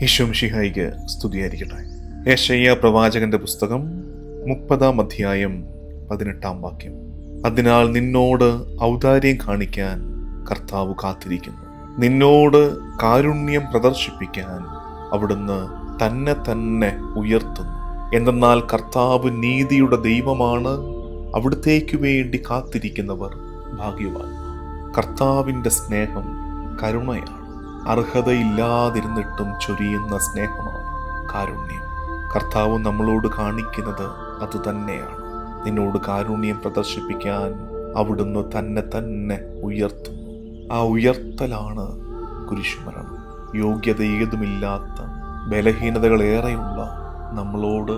യേശും ഷിഹായിക്ക് സ്തുതിയായിരിക്കട്ടെ. യേശയ്യ പ്രവാചകന്റെ പുസ്തകം മുപ്പതാം അധ്യായം പതിനെട്ടാം വാക്യം. അതിനാൽ നിന്നോട് ഔദാര്യം കാണിക്കാൻ കർത്താവ് കാത്തിരിക്കുന്നു. നിന്നോട് കാരുണ്യം പ്രദർശിപ്പിക്കാൻ അവിടുന്ന് തന്നെ തന്നെ ഉയർത്തുന്നു. എന്തെന്നാൽ കർത്താവ് നീതിയുടെ ദൈവമാണ് അവിടുത്തേക്ക് വേണ്ടി കാത്തിരിക്കുന്നവർ ഭാഗ്യവാൻ. കർത്താവിന്റെ സ്നേഹം കരുണയാണ്. അർഹതയില്ലാതിരുന്നിട്ടും ചൊരിയുന്ന സ്നേഹമാണ് കാരുണ്യം. കർത്താവ് നമ്മളോട് കാണിക്കുന്നത് അതുതന്നെയാണ് നിന്നോട് കാരുണ്യം പ്രദർശിപ്പിക്കാൻ അവിടുന്ന് തന്നെ തന്നെ ഉയർത്തുന്നു. ആ ഉയർത്തലാണ് കുരിശുമരണം. യോഗ്യത ഏതുമില്ലാത്ത ബലഹീനതകളേറെയുള്ള നമ്മളോട്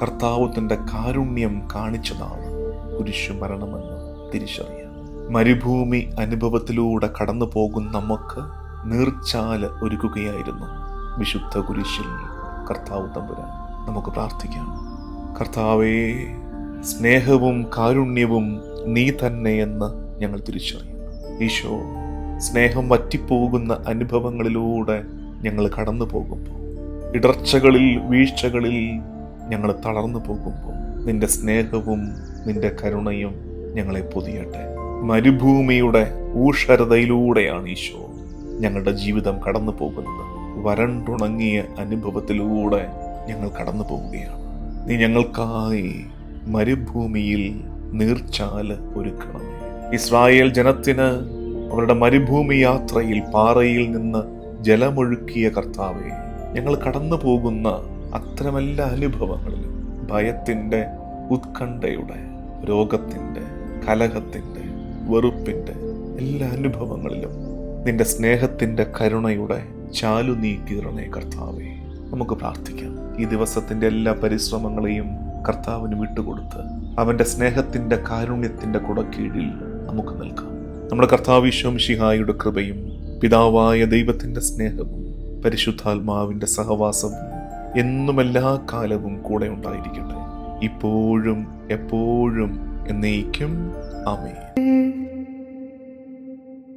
കർത്താവ് തന്റെ കാരുണ്യം കാണിച്ചതാണ് കുരിശുമരണമെന്ന് തിരിച്ചറിയാം മരുഭൂമി അനുഭവത്തിലൂടെ കടന്നു പോകും നമുക്ക് നീർച്ചാൽ ഒരുക്കുകയായിരുന്നു. വിശുദ്ധ കുരിശിൽ കർത്താവ് തമ്പുരാൻ. നമുക്ക് പ്രാർത്ഥിക്കാം. കർത്താവേ സ്നേഹവും കാരുണ്യവും നീ തന്നെ എന്ന് ഞങ്ങൾ തിരിച്ചറിയും ഈശോ സ്നേഹം വറ്റിപ്പോകുന്ന അനുഭവങ്ങളിലൂടെ ഞങ്ങൾ കടന്നു പോകുമ്പോൾ ഇടർച്ചകളിൽ വീഴ്ചകളിൽ ഞങ്ങൾ തളർന്നു പോകുമ്പോൾ നിന്റെ സ്നേഹവും നിന്റെ കരുണയും ഞങ്ങളെ പൊതിയട്ടെ. മരുഭൂമിയുടെ ഊഷരതയിലൂടെയാണ് ഈശോ ഞങ്ങളുടെ ജീവിതം കടന്നു പോകുന്നത്. വരണ്ടുണങ്ങിയ അനുഭവത്തിലൂടെ ഞങ്ങൾ കടന്നു പോവുകയാണ്. നീ ഞങ്ങൾക്കായി മരുഭൂമിയിൽ നീർച്ചാൽ ഒരുക്കണം ഇസ്രായേൽ ജനത്തിന് അവരുടെ മരുഭൂമി യാത്രയിൽ പാറയിൽ നിന്ന് ജലമൊഴുക്കിയ കർത്താവെ ഞങ്ങൾ കടന്നു പോകുന്ന അത്തരമെല്ലാ അനുഭവങ്ങളിലും ഭയത്തിന്റെ ഉത്കണ്ഠയുടെ രോഗത്തിന്റെ കലഹത്തിന്റെ വെറുപ്പിന്റെ എല്ലാ അനുഭവങ്ങളിലും നിന്റെ സ്നേഹത്തിന്റെ കരുണയുടെ ചാലു നീക്കിയിറണേ കർത്താവെ. നമുക്ക് പ്രാർത്ഥിക്കാം. ഈ ദിവസത്തിന്റെ എല്ലാ പരിശ്രമങ്ങളെയും കർത്താവിന് വിട്ടുകൊടുത്ത് അവന്റെ സ്നേഹത്തിന്റെ കാരുണ്യത്തിന്റെ കുടക്കീഴിൽ നമുക്ക് നിൽക്കാം. നമ്മുടെ കർത്താവ് ശിഹായുടെ കൃപയും പിതാവായ ദൈവത്തിന്റെ സ്നേഹവും പരിശുദ്ധാത്മാവിന്റെ സഹവാസവും എന്നും എല്ലാ കാലവും കൂടെ ഉണ്ടായിരിക്കട്ടെ. ഇപ്പോഴും എപ്പോഴും എന്നേക്കും. ആമേ